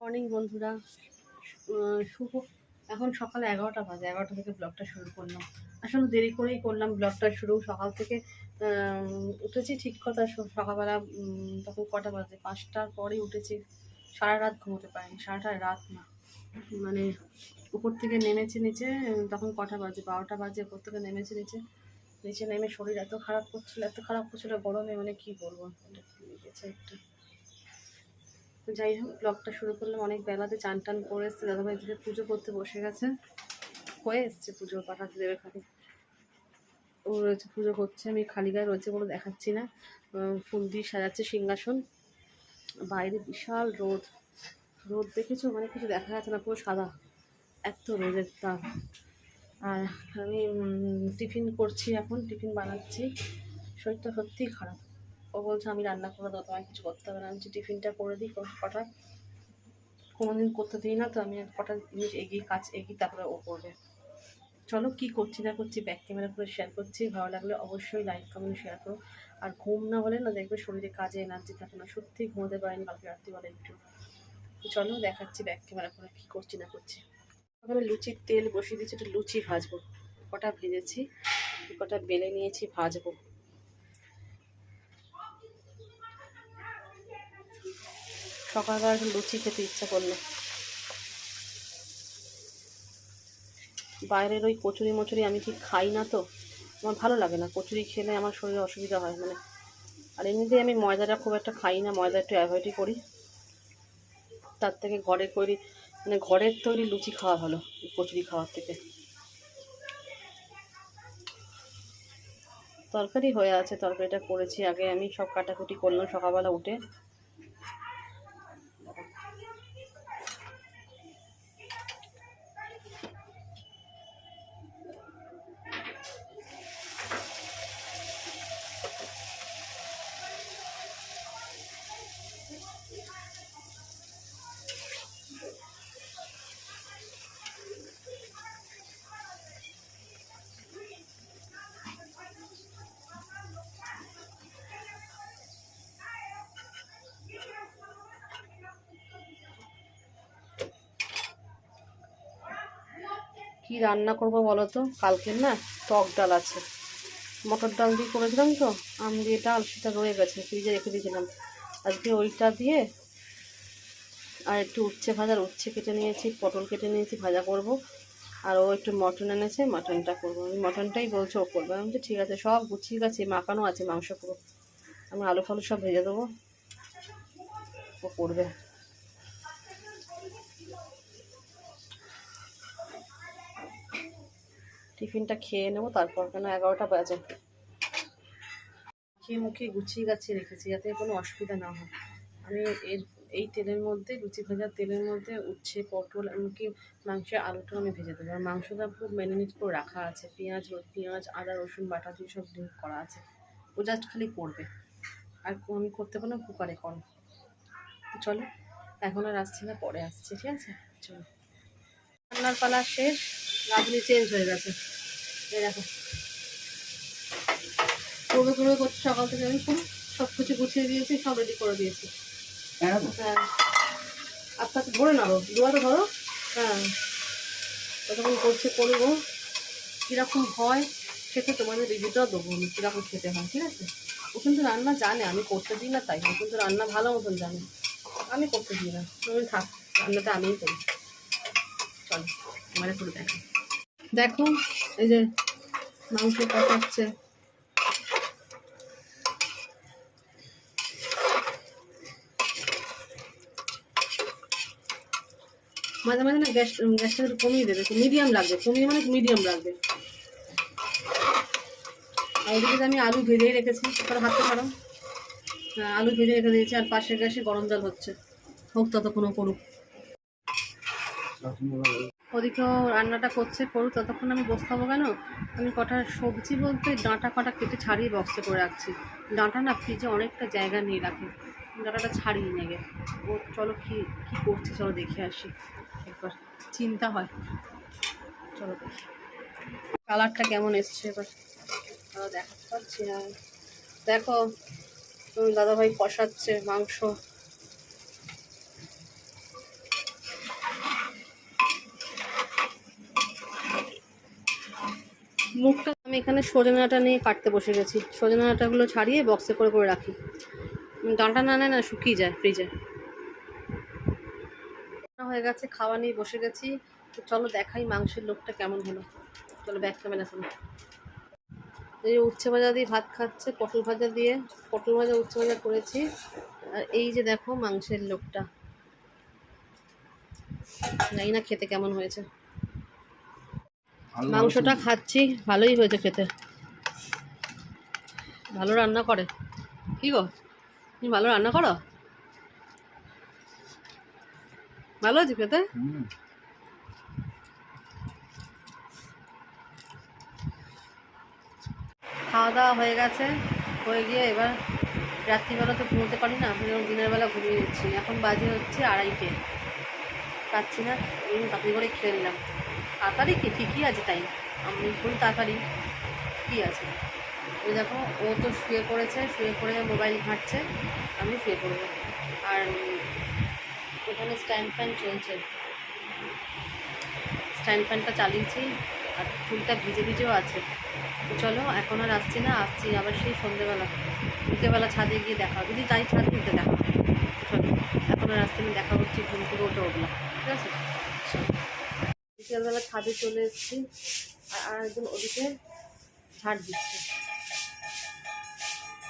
Morning বন্ধুরা। শুভ। এখন সকাল এগারোটা বাজে। এগারোটা থেকে ব্লগটা শুরু করলাম। আসলে দেরি করেই করলাম ব্লগটা শুরু। সকাল থেকে উঠেছি ঠিক কথা। সকালবেলা তখন কটা বাজে? পাঁচটার পরেই উঠেছি। সারা রাত ঘুমোতে পারিনি। সারাটা রাত না। মানে উপর থেকে নেমেছে নিচে। তখন কটা বাজে? বারোটা বাজে। উপর থেকে নেমেছি নিচে। নিচে নেমে শরীর এত খারাপ করছিল, এত খারাপ করছিল, গরমে মানে কি বলব? একটু? যাই হোক ব্লগটা শুরু করলাম। অনেক বেলাতে চান টান করে এসছে, দাদাভাই দিকে পুজো করতে বসে গেছে। হয়ে এসছে পুজো পাঠাতে দেবে খালি। ও রয়েছে পুজো করছে, আমি খালি গায়ে রয়েছে বলে দেখাচ্ছি না। ফুল দিয়ে সাজাচ্ছে সিংহাসন। বাইরে বিশাল রোদ। রোদ দেখেছ? মানে কিছু দেখা যাচ্ছে না, পুরো সাদা। এত রোদের তাপ। আর আমি টিফিন করছি এখন, টিফিন বানাচ্ছি। শরীরটা সত্যিই খারাপ। ও বলছে, আমি রান্না করে দাও তোমায় কিছু করতে হবে না। আমি টিফিনটা করে দিই কটা কোনোদিন করতে দিই না তো, আমি কটা জিনিস এগিয়ে কাজ এগিয়ে তারপরে ও করবে। চলো কি করছি না করছি ব্যাক ক্যামেরা করে শেয়ার করছি। ভালো লাগলে অবশ্যই লাইক কমেন্ট শেয়ার করো। আর ঘুম না হলে না দেখবে শরীরে কাজে এনার্জি থাকে না। সত্যি ঘুমোতে পারেনি কালকে রাত্রি রাত্রিবেলা একটু। চলো দেখাচ্ছি ব্যাক ক্যামেরা করে কী করছি না করছি। প্রথমে লুচির তেল বসিয়ে দিয়েছি, একটু লুচি ভাজবো। কটা ভেজেছি, কটা বেলে নিয়েছি ভাজবো। সকালবেলা একটু লুচি খেতে ইচ্ছা করল। বাইরের ওই কচুরি মচুরি আমি ঠিক খাই না তো, আমার ভালো লাগে না। কচুরি খেলে আমার শরীরে অসুবিধা হয় মানে। আর এমনিতেই আমি ময়দাটা খুব একটা খাই না, ময়দা একটু অ্যাভয়েডই করি। তার থেকে ঘরে তৈরি মানে ঘরের তৈরি লুচি খাওয়া ভালো, কচুরি খাওয়ার থেকে। তরকারি হয়ে আছে, তরকারিটা করেছি আগে। আমি সব কাটাকুটি করলাম সকালবেলা উঠে। কি রান্না করব বলো তো কালকের না টক ডাল আছে। মটর ডাল দিয়ে করেছিলাম তো, আম দিয়ে ডাল, সেটা রয়ে গেছে, ফ্রিজে রেখে দিয়েছিলাম। আজকে ওইটা দিয়ে আর একটু উচ্ছে ভাজার উচ্ছে কেটে নিয়েছি, পটল কেটে নিয়েছি, ভাজা করব। আর ও একটু মটন এনেছে, মটনটা করব। আমি মটনটাই বলছে ও করবে। আমি বলছি, ঠিক আছে, সব গুছিয়ে গেছে, মাখানো আছে মাংস পুরো। আমি আলু ফালু সব ভেজে দেবো। ও করবে। টিফিনটা খেয়ে নেব, তারপর কেন এগারোটা বাজে। খেয়ে মুখে গুছিয়ে গাছিয়ে রেখেছি যাতে কোনো অসুবিধা না হয়। আমি এর, এই তেলের মধ্যে, লুচি ভাজার তেলের মধ্যে উচ্ছে, পটল, এমনকি মাংসের আলুটা আমি ভেজে দেবো। আর মাংসটা পুরো ম্যারিনেট করে রাখা আছে। পেঁয়াজ পেঁয়াজ, আদা, রসুন, বাটা দিয়ে সব ডিপ করা আছে। ও জাস্ট খালি করবে। আর আমি করতে পারলাম কুকারে করো চলো, এখন আর আসছি না, পরে আসছি, ঠিক আছে? চলো। রান্নার পালা শেষ। রাঁধুনি চেঞ্জ হয়ে গেছে। এই দেখো। করবে করবে করছে সকাল থেকে আমি পুরো। সব কিছু গুছিয়ে দিয়েছি সব রেডি করে দিয়েছি। হ্যাঁ। আস্তে আস্তে ধরে নাও দুয়ারে ধরো। হ্যাঁ। তখন করছে করব? কীরকম হয় সেটা তোমাদের রিভিউটাও দেবো আমি কীরকম খেতে হয় ঠিক আছে? ও কিন্তু রান্না জানে আমি করতে দিই না তাই। ও কিন্তু রান্না ভালো মতন জানে। আমি করতে দিই না। তুমি থাক রান্নাটা আমিই করি। চলো আমার করে দেখো। দেখো, এই যে মাংস কাটাচ্ছে মাঝে মাঝে না গ্যাস গ্যাসটা একটু কমিয়ে দেবে মিডিয়াম লাগবে। কমিয়ে মানে মিডিয়াম লাগবে। আর আমি আলু ভেজেই রেখেছি, তারপরে হাতে ছাড়ো হ্যাঁ আলু ভেজে রেখে দিয়েছি, আর পাশের গ্যাসে গরম জল হচ্ছে। হোক ততক্ষণও করুক। ওদিকেও রান্নাটা করছে, করুক, ততক্ষণ আমি বসতে হব কেন? আমি কটা সবজি বলতে ডাঁটা কটা কেটে ছাড়িয়ে বক্সে করে রাখছি। ডাঁটা না ফ্রিজে অনেকটা জায়গা নিয়ে রাখে। ডাঁটাটা ছাড়িয়ে নেগে ও চলো কি কি করছে চলো দেখে আসি। একবার চিন্তা হয়। চলো দেখি। কালারটা কেমন এসছে এবার? দেখাতে পারছি না দেখো দাদাভাই কষাচ্ছে মাংস। মুখটা আমি এখানে সজনে ডাঁটা নিয়ে কাটতে বসে গেছি। সজনে ডাঁটাগুলো ছাড়িয়ে বক্সে করে করে রাখি। ডাঁটা না নেয় না, শুকিয়ে যায় ফ্রিজে হয়ে গেছে, খাওয়া নিয়ে বসে গেছি। তো চলো দেখাই মাংসের লোকটা কেমন হলো। চলো ব্যাক ক্যামেরা শুনো এই উচ্ছে ভাজা দিয়ে ভাত খাচ্ছে, পটল ভাজা দিয়ে। পটল ভাজা, উচ্ছে ভাজা করেছি। আর এই যে দেখো মাংসের লোকটা। জানি না খেতে কেমন হয়েছে। মাংসটা খাচ্ছি ভালোই হয়েছে খেতে। ভালো রান্না করে। কি গো? তুমি ভালো রান্না করো? ভালো হয়েছে খেতে? খাওয়া দাওয়া হয়ে গেছে হয়ে গিয়ে এবার রাত্রিবেলা তো ঘুমোতে পারি না যেমন দিনের বেলা ঘুমিয়ে নিচ্ছি। এখন বাজে হচ্ছে আড়াইটে। পাচ্ছি না এই তাড়াতাড়ি করে খেয়ে নিলাম। তাড়াতাড়ি কি? ঠিকই আছে টাইম আমি ফুল তাড়াতাড়ি কী আছে? ওই দেখো, ও তো শুয়ে পড়েছে, শুয়ে পড়ে মোবাইল ঘাঁটছে, আমি শুয়ে পড়ব। আর ওখানে স্ট্যান্ড ফ্যান চলছে। স্ট্যান্ড ফ্যানটা চালিয়েছি, আর চুলটা ভিজে ভিজেও আছে। চলো, এখন আর আসছি না, আসছি আবার সেই সন্ধ্যেবেলা বিকেলবেলা ছাদে গিয়ে দেখা যদি যাই ছাদে উঠে দেখা চলো, এখন আর আসছি না, দেখা হচ্ছে ঘুম থেকে উঠে উঠলাম। ঠিক আছে। বিকেলবেলা ছাদে চলে এসেছি আর একজন ওদিকে ঝাড় দিচ্ছে।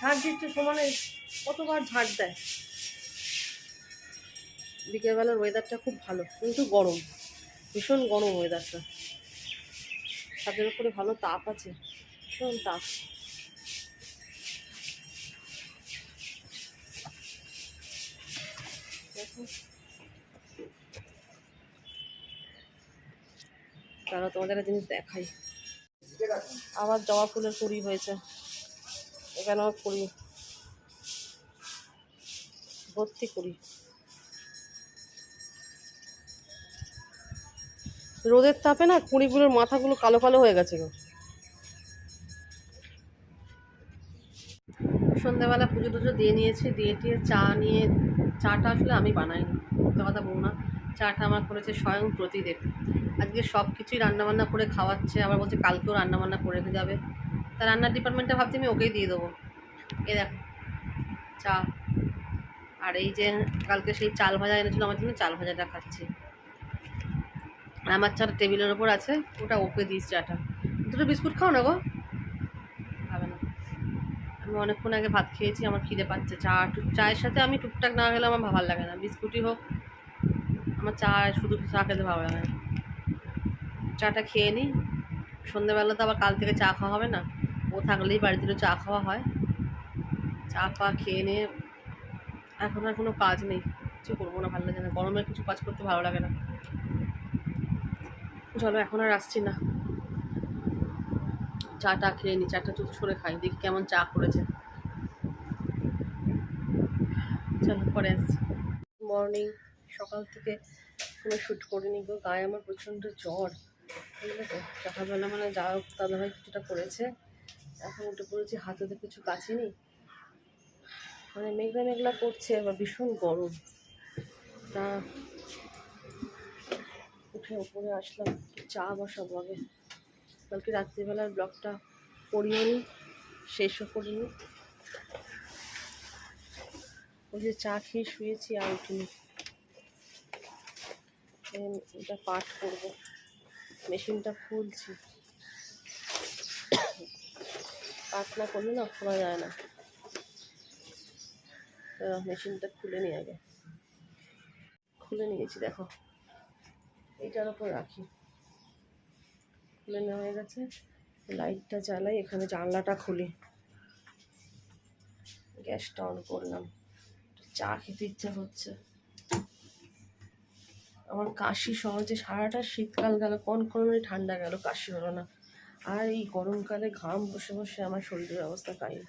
ঝাড় দিচ্ছে সমানে কতবার ঝাড় দেয়। বিকেলবেলার ওয়েদারটা খুব ভালো, কিন্তু গরম, ভীষণ গরম ওয়েদারটা ছাদের উপরে ভালো তাপ আছে, ভীষণ তাপ। দেখো। দাঁড়াও তোমাদের একটা জিনিস দেখাই। আবার জবা ফুলের কুড়ি হয়েছে। এখানেও কুড়ি ভর্তি কুড়ি রোদের তাপে না কুড়িগুলোর মাথাগুলো কালো কালো হয়ে গেছে গো সন্ধ্যাবেলা পুজো টুজো দিয়ে নিয়েছি দিয়ে টিয়ে চা নিয়ে চাটা আসলে আমি বানাইনি। কথা বলব না। চাটা আমার করেছে স্বয়ং প্রতিদেব। আজকে সব কিছুই রান্নাবান্না করে খাওয়াচ্ছে, আবার বলছে কালকেও রান্নাবান্না করে রেখে যাবে তা রান্নার ডিপার্টমেন্টে ভাবছি আমি ওকেই দিয়ে দেবো। এ দেখো, চা। আর এই যে কালকে সেই চাল ভাজা এনেছিল, আমার জন্য চাল ভাজাটা খাচ্ছি। আমার চাটা টেবিলের ওপর আছে, ওটা ওকে দিস চাটা। দুটো বিস্কুট খাও না গো। খাবে না। আমি অনেকক্ষণ আগে ভাত খেয়েছি, আমার খিদে পাচ্ছে। চা, চায়ের সাথে আমি টুকটাক না গেলে আমার ভালো লাগে না। বিস্কুটই হোক আমার চা শুধু চা খেতে ভালো লাগে চাটা খেয়ে নিই। সন্ধ্যেবেলা তো আবার কাল থেকে চা খাওয়া হবে না। ও থাকলেই বাড়িতে একটু চা খাওয়া হয়। চা খাওয়া খেয়ে নিয়ে এখন আর কোনো কাজ নেই। কিছু করব না, ভালো লাগে না। গরমে কিছু কাজ করতে ভালো লাগে না। চলো এখন আর আসছি না। চাটা খেয়ে নি চাটা চুপ করে খাই, দেখি কেমন চা করেছে। চলো পরে আসছি। মর্নিং সকাল থেকে কোনো শ্যুট করিনি গো, গায়ে আমার প্রচণ্ড জ্বর। বুঝলে তো? সকালবেলা মানে যা হোক, দাদাভাই কিছুটা করেছে। এখন উঠে পড়েছি, হাতে তো কিছু কাছে নি মানে মেঘলা মেঘলা করছে, আবার ভীষণ গরম। তা উঠে উপরে আসলাম, চা বসাবো আগে। কালকে রাত্রিবেলার ব্লগটা করিও নি, শেষও করিনি। ওই যে চা খেয়ে শুয়েছি আর উঠিনি। এটা পাঠ করব। মেশিনটা খুলছি। পাঠ না করলে না খোলা যায় না। মেশিনটা খুলে নিই আগে। খুলে নিয়েছি, দেখো। এইটার ওপর রাখি। খুলে নেওয়া হয়ে গেছে। লাইটটা জ্বালাই এখানে জানলাটা খুলি। গ্যাসটা অন করলাম। চা খেতে ইচ্ছা হচ্ছে আমার কাশি সহজে, সারাটা শীতকাল গেল, কোন কোন ঠান্ডা গেল, কাশি হলো না। আর এই গরমকালে ঘাম বসে বসে আমার শরীরের অবস্থা কাই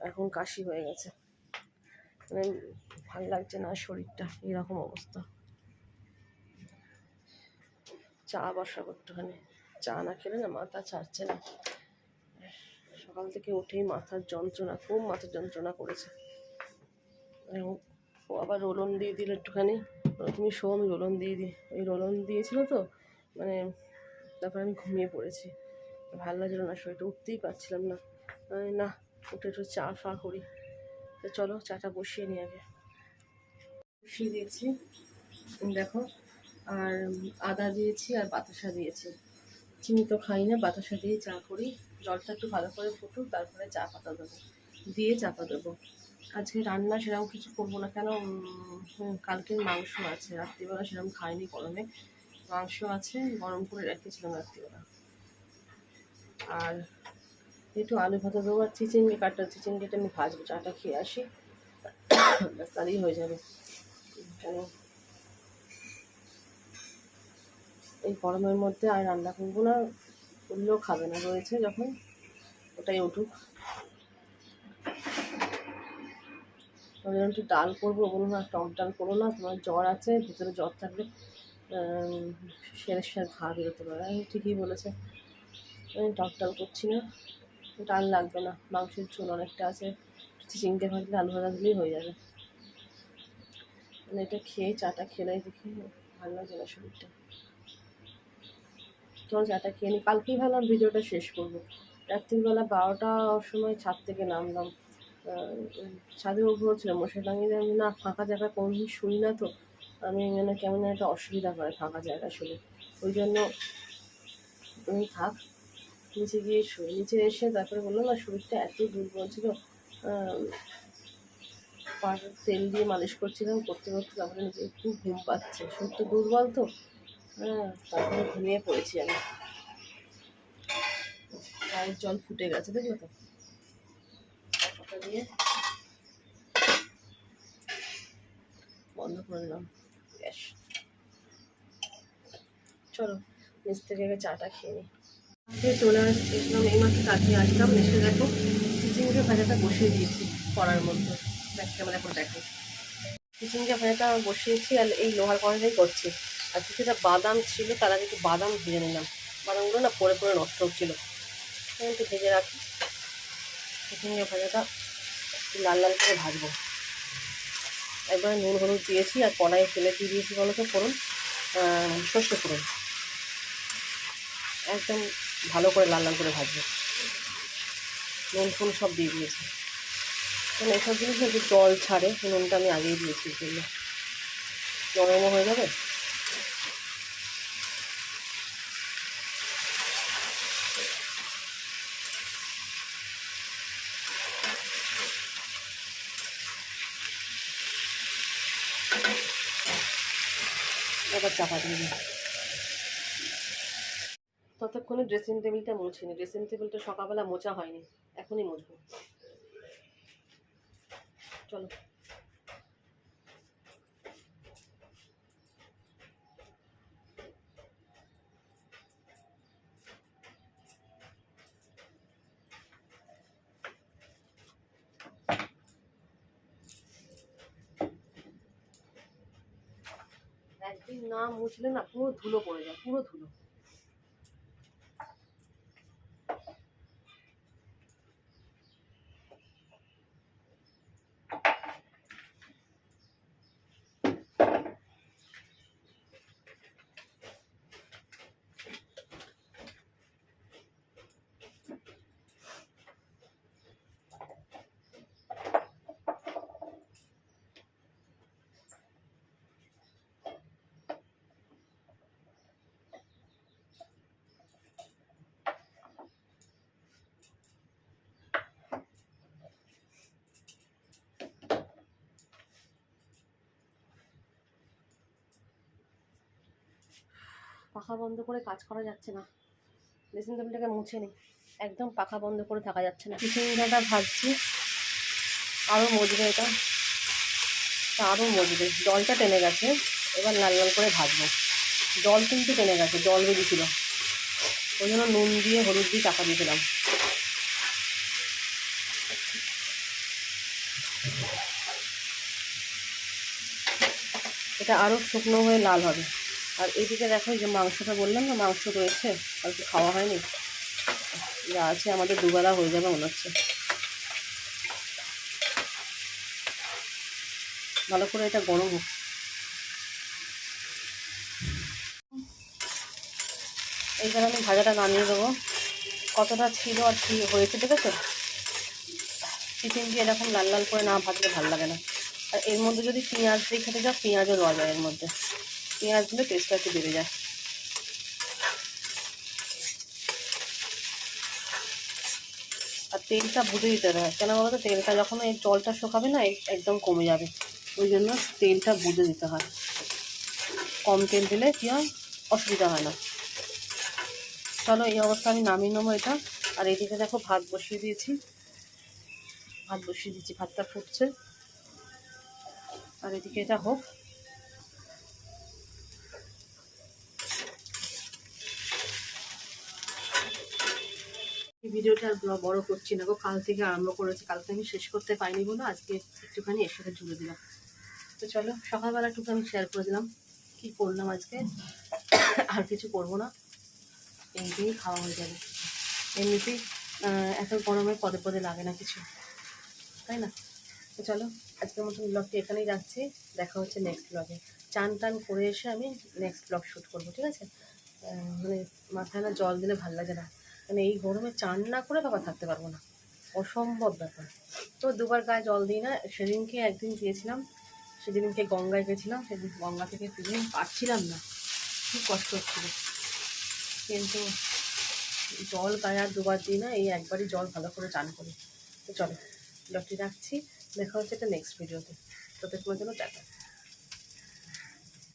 এখন কাশি হয়ে গেছে। মানে ভালো লাগছে না শরীরটা, এরকম অবস্থা। চা বসাবো একটুখানি। চা না খেলে না মাথা ছাড়ছে না। সকাল থেকে উঠেই মাথার যন্ত্রণা, খুব মাথার যন্ত্রণা করেছে। এবং ও আবার রোলন দিয়ে দিল একটুখানি। তুমি শো, আমি রোলন দিয়ে দিই ওই রোলন দিয়েছিল তো মানে তারপর আমি ঘুমিয়ে পড়েছি। ভালো লাগছিল না শরীরটা, উঠতেই পারছিলাম না। আমি না, উঠে একটু চা ফা করি। তো চলো, চাটা বসিয়ে নিই আগে। বসিয়ে দিয়েছি, দেখো। আর আদা দিয়েছি আর বাতাসা দিয়েছি। চিনি তো খাই না, বাতাসা দিয়ে চা করি। জলটা একটু ভালো করে ফুটুক, তারপরে চা পাতা দেবো। দিয়ে চাপা দেবো। আজকে রান্না সেরকম কিছু করব না। কেন? কালকের মাংস আছে, রাত্রিবেলা সেরকম খাইনি গরমে মাংস আছে, গরম করে রেখেছিলাম রাত্রিবেলা। আর একটু আলু ভাজা দেবো আর চিচিঙ্গে কাটা, চিচিঙ্গেটা আমি ভাজবো, চাটা খেয়ে আসি। তাহলেই হয়ে যাবে। এই গরমের মধ্যে আর রান্না করব না, করলেও খাবে না, রয়েছে যখন, ওটাই উঠুক। জন্য একটু ডাল করব। বলুন না, টক ডাল করো না, তোমার জ্বর আছে, ভিতরে জ্বর থাকলে সেরে সেরে ঘা বেরোতে পারে আমি ঠিকই বলেছে। আমি টক ডাল করছি না। ডাল লাগবে না, মাংসের ঝোল অনেকটা আছে চিংড়ি ভাজলে আলু ভাজা দিলেই হয়ে যাবে। মানে এটা খেয়ে চাটা খেলেই দেখি, ভালো লাগে না শরীরটা। চল চাটা খেয়ে নি, কালকেই ভাবলাম ভিডিওটা শেষ করব। রাত্রিবেলা বারোটার সময় ছাদ থেকে নামলাম। ছাদের উপর ছিল মশাই টাঙিয়ে আমি না, ফাঁকা জায়গা কোনোদিন শুই না তো। আমি মানে কেমন একটা অসুবিধা করে ফাঁকা জায়গা শুলে। ওই জন্য তুমি থাক, নিচে গিয়ে শুই। নিচে এসে তারপরে বলল, না, শরীরটা এত দুর্বল ছিল তেল দিয়ে মালিশ করছিলাম, করতে করতে তারপরে নিজে একটু ঘুম পাচ্ছে। শরীরটা দুর্বল তো। হ্যাঁ তারপরে ঘুমিয়ে পড়েছি আমি। চায়ের জল ফুটে গেছে, দেখল তো? দিয়ে বন্ধ করে দিলাম। গ্যাস চলো, নিচ থেকে আগে চাটা খেয়ে নিই। চলে আসলাম, এই মাত্র তাকিয়ে আসলাম। এসে দেখো, চিচিঙ্গে ভাজাটা বসিয়ে দিয়েছি কড়ার মধ্যে। দেখ ক্যামেরা করে দেখো। চিচিঙ্গে ভাজাটা বসিয়েছি আর এই লোহার কড়াইটাই করছি। আর কিছুটা বাদাম ছিল, তার আগে একটু বাদাম ভেজে নিলাম। বাদামগুলো না পরে পরে নষ্ট হচ্ছিল। একটু ভেজে রাখি। চিচিঙ্গে ভাজাটা লাল লাল করে ভাজবো। একবারে নুন, হলুদ দিয়েছি আর কড়াইয়ে ফেলে দিয়ে দিয়েছি বলো তো ফোড়ন সর্ষে ফোড়ন। একদম ভালো করে লাল লাল করে ভাজবো। নুন ফুন সব দিয়ে দিয়েছি। কারণ এসব জিনিস একটু জল ছাড়ে, নুনটা আমি আগেই দিয়েছি জন্য নরমও হয়ে যাবে এবার চাপা দিয়ে দিই ততক্ষণে ড্রেসিং টেবিলটা মুছিনি ড্রেসিং টেবিলটা সকালবেলা মোছা হয়নি, এখনই মুছবো। চলো। না মুছলে না পুরো ধুলো পড়ে যায় পুরো ধুলো। পাখা বন্ধ করে কাজ করা যাচ্ছে না। ড্রেসিং টেবিলটাকে মুছে নিই একদম পাখা বন্ধ করে থাকা যাচ্ছে না। টিফিনটা ভাজছি। আরও মজবে এটা। আরও মজবে। জলটা টেনে গেছে। এবার লাল লাল করে ভাজবো। জল কিন্তু টেনে গেছে। জল বেরিয়েছিল। ওই জন্য নুন দিয়ে হলুদ দিয়ে চাপা দিয়েছিলাম। এটা আরও শুকনো হয়ে লাল হবে। আর এদিকে দেখো যে মাংসটা বললাম না, মাংস রয়েছে আর কি খাওয়া হয়নি। যা আছে আমাদের দুবেলা হয়ে যাবে মনে হচ্ছে। ভালো করে এটা গরম হোক। এইবার আমি ভাজাটা নামিয়ে দেবো। কতটা ছিল আর কি হয়েছে দেখেছ চিকেন দিয়ে এরকম লাল লাল করে না ভাজলে ভালো লাগে না। আর এর মধ্যে যদি পেঁয়াজ দিয়ে খেতে যাও পেঁয়াজও দেওয়া যায় এর মধ্যে। পেঁয়াজ দিলে টেস্টটা একটু বেড়ে যায়। আর তেলটা বুঝে দিতে হবে কেন বলো তো তেলটা যখন এই জলটা শুকাবে না এক- একদম কমে যাবে। ওই জন্য তেলটা বুঝে দিতে হয়। কম তেল দিলে কী হয়? অসুবিধা হয় না। চলো, এই অবস্থা, আমি নামিয়ে নেব এটা। আর এদিকে দেখো, ভাত বসিয়ে দিয়েছি। ভাত বসিয়ে দিয়েছি, ভাতটা ফুটছে। আর এদিকে এটা হোক। ভিডিওটা আর বড় করছি না গো। কাল থেকে আরম্ভ করেছি। কালকে আমি শেষ করতে পারিনি বলে। আজকে একটুখানি এর সাথে জুড়ে দিলাম। তো চলো, সকালবেলা একটু আমি শেয়ার করে দিলাম। কি করলাম আজকে? আর কিছু করব না। দিয়েই খাওয়া হয়ে যাবে। এমনিতেই এত গরমে পদে পদে লাগে না কিছু। তাই না? তো চলো, আজকের মতন ব্লগটি এখানেই রাখছি। দেখা হচ্ছে নেক্সট ব্লগে চান টান করে এসে আমি নেক্সট ব্লগ শ্যুট করব, ঠিক আছে? মানে মাথায় না জল দিলে ভালো লাগে না। মানে এই গরমে চান না করে বাবা থাকতে পারব না। অসম্ভব ব্যাপার। তো দুবার গায়ে জল দিই না, সেদিনকে একদিন দিয়েছিলাম, সেদিনকে গঙ্গায় গেছিলাম, সেদিন গঙ্গা থেকে ফিরে পারছিলাম না। খুব কষ্ট হচ্ছিল। কিন্তু জল গায়ে আর দুবার দিই না, এই একবারই জল ভালো করে চান করি। তো চলো, ব্লগটি রাখছি। দেখা হচ্ছে একটা নেক্সট ভিডিওতে তোদের জন্য দেখা